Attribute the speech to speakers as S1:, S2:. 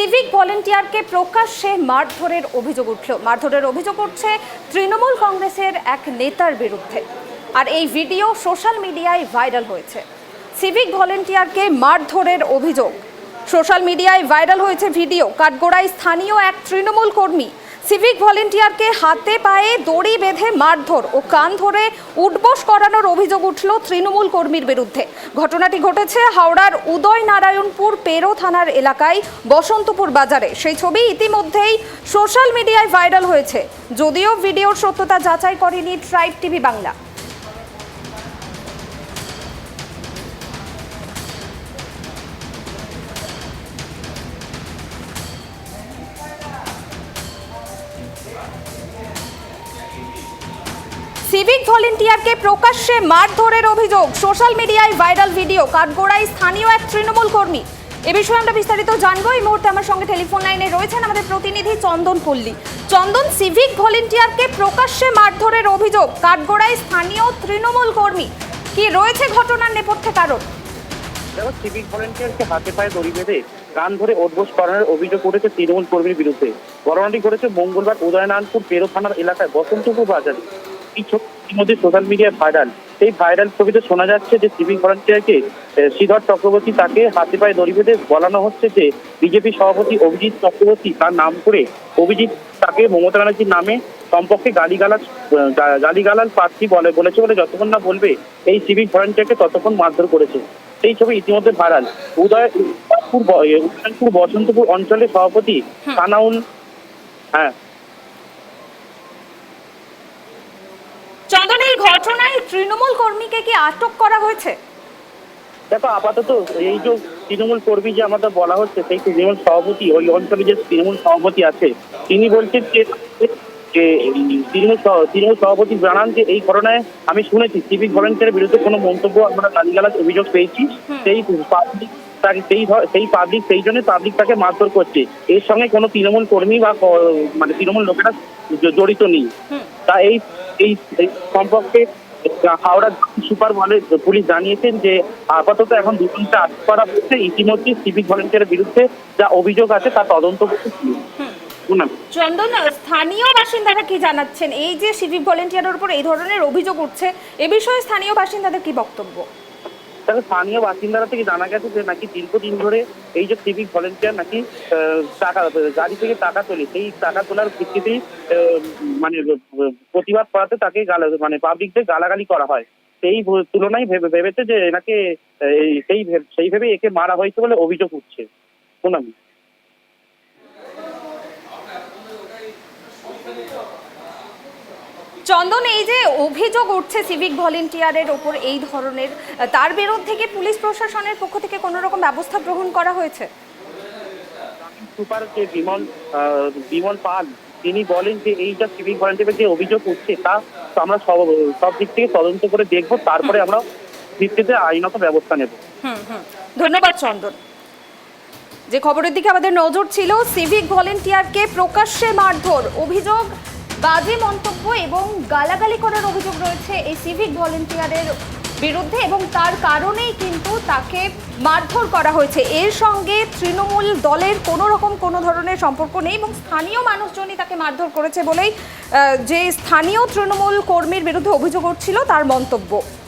S1: Civic ভলেন্টিয়ারকে প্রকাশ্যে মারধরের অভিযোগ উঠল। মারধরের অভিযোগ উঠছে তৃণমূল কংগ্রেসের এক নেতার বিরুদ্ধে। আর এই ভিডিও সোশ্যাল মিডিয়ায় ভাইরাল হয়েছে। সিভিক ভলেন্টিয়ারকে মারধরের অভিযোগ। সোশ্যাল মিডিয়ায় ভাইরাল হয়েছে ভিডিও। কাঠগোড়ায় স্থানীয় এক তৃণমূল কর্মী সিভিক ভলেন্টিয়ারকে হাতে পায়ে দড়ি বেঁধে মারধর ও কান ধরে উঠবোস করানোর অভিযোগ উঠল তৃণমূল কর্মীর বিরুদ্ধে। ঘটনাটি ঘটেছে হাওড়ার উদয় নারায়ণপুর পেরো থানার এলাকায় বসন্তপুর বাজারে। সেই ছবি ইতিমধ্যেই সোশ্যাল মিডিয়ায় ভাইরাল হয়েছে। যদিও ভিডিওর সত্যতা যাচাই করেনি ট্রাইব টিভি বাংলা। সিভিক ভলেন্টিয়ারকে প্রকাশ্যে মারধরের অভিযোগ। সোশ্যাল মিডিয়ায় ভাইরাল ভিডিও। কাঠগোড়ায় স্থানীয় এক তৃণমূল কর্মী। এ বিষয়ে আমরা বিস্তারিত জানব। এই মুহূর্তে আমার সঙ্গে টেলিফোন লাইনে রয়েছেন আমাদের প্রতিনিধি চন্দন পল্লী। চন্দন, সিভিক ভলেন্টিয়ারকে প্রকাশ্যে মারধরের অভিযোগ। কাঠগোড়ায় স্থানীয় তৃণমূল কর্মী। কি রয়েছে ঘটনার নেপথ্যে কারণ?
S2: দেখো, সিভিক ভলেন্টিয়ারকে হাতে পায়ে দড়ি বেঁধে কান ধরে ওঠবোস করানোর অভিযোগ উঠেছে তৃণমূল কর্মীর বিরুদ্ধে। ঘটনাটি ঘটেছে মঙ্গলবার উদয়নারায়ণপুর পেরো থানার এলাকায় বসন্তপুর বাজারে। এই ছবি ইতিমধ্যে সোশ্যাল মিডিয়ায় ভাইরাল। সেই ভাইরাল ছবিতে শোনা যাচ্ছে যে সিভিক ভলেন্টিয়ারকে শ্রীধর চক্রবর্তী তাকে হাতে পায়ে দড়ি বেঁধে বলানো হচ্ছে যে বিজেপি সভাপতি অভিজিৎ চক্রবর্তী তার নাম করে অভিজিৎ তাকে মমতা ব্যানার্জির নামে সম্পর্কে গালিগালাজ আহ, গা- গালিগালাজ প্রার্থী বলে বলেছে বলে যতক্ষণ না বলবে এই সিভিক ভলেন্টিয়ারকে ততক্ষণ মারধর করেছে। সেই ছবি ইতিমধ্যে ভাইরাল। উদয় উদয়পুর বসন্তপুর অঞ্চলের সভাপতি সানাউল হ্যাঁ
S1: চন্দন এই ঘটনায় তৃণমূল কর্মীকে কি আটক করা হয়েছে?
S2: দেখো আপাতত এই যে তৃণমূল কর্মী যে আমাদের বলা হচ্ছে সেই তৃণমূল সভাপতি ওই অঞ্চলে যে তৃণমূল সভাপতি আছে তিনি বলছেন যে যে তৃণমূল তৃণমূল সভাপতি জানান যে এই ঘটনায় আমি শুনেছি সিভিক ভলেন্টিয়ারের বিরুদ্ধে কোনো মন্তব্য আমরা গালিগালাজ অভিযোগ পেয়েছি। সেই পাবলিক তাকে সেই সেই পাবলিক সেই জন্য পাবলিক তাকে মারধর করছে। এর সঙ্গে কোনো তৃণমূল কর্মী বা মানে তৃণমূল লোকেরা জড়িত নেই। তা এই এই সম্পর্কে হাওড়া সুপার বলে পুলিশ জানিয়েছেন যে আপাতত এখন দুজনকে আটক করা হচ্ছে। ইতিমধ্যে সিভিক ভলেন্টিয়ারের বিরুদ্ধে যা অভিযোগ আছে তা তদন্ত করছে
S1: চন্দন স্থানীয় বাসিন্দারা কি জানাচ্ছেন? এই যে সিভিক ভলেন্টিয়ারের উপর এই ধরনের অভিযোগ উঠছে এ বিষয়ে স্থানীয় বাসিন্দাদের কি বক্তব্য?
S2: তবে স্থানীয় বাসিন্দারা থেকে জানা গেছে যে নাকি দীর্ঘদিন ধরে এই যে সিভিক ভলেন্টিয়ার নাকি টাকা, গাড়ি থেকে টাকা তোলে। সেই টাকা তোলার ভিত্তিতেই মানে প্রতিবাদ করাতে তাকে গালা মানে পাবলিকদের গালাগালি করা হয়। সেই তুলনায় ভেবে, ভেবেছে যে এনাকে সেই সেই ভেবে একে মারা হয়েছে বলে অভিযোগ উঠছে। শুনাম
S1: চন্দন এই যে অভিযোগ উঠছে সিভিক ভলেন্টিয়ারের ওপর এই ধরনের তার বিরুদ্ধে কি পুলিশ প্রশাসনের পক্ষ থেকে কোনো রকম ব্যবস্থা গ্রহণ করা হয়েছে?
S2: সুপার যে বিমল বিমল পাল তিনি বলেন যে এই যা সিভিক ভলেন্টিয়ারের যে অভিযোগ উঠছে তা আমরা সব সব দিক থেকে তদন্ত করে দেখব তারপরে আমরা ভিত্তিতে আইনত ব্যবস্থা নেব।
S1: হুম হুম। ধন্যবাদ চন্দন। যে খবরের দিকে আমাদের নজর ছিল সিভিক ভলেন্টিয়ারকে প্রকাশ্যে মারধর অভিযোগ বাজে মন্তব্য এবং গালাগালি করার অভিযোগ রয়েছে এই সিভিক ভলেন্টিয়ারের বিরুদ্ধে এবং তার কারণেই কিন্তু তাকে মারধর করা হয়েছে। এর সঙ্গে তৃণমূল দলের কোনো রকম কোনো ধরনের সম্পর্ক নেই এবং স্থানীয় মানুষজনই তাকে মারধর করেছে বলেই যে স্থানীয় তৃণমূল কর্মীর বিরুদ্ধে অভিযোগ উঠছিল তার মন্তব্য।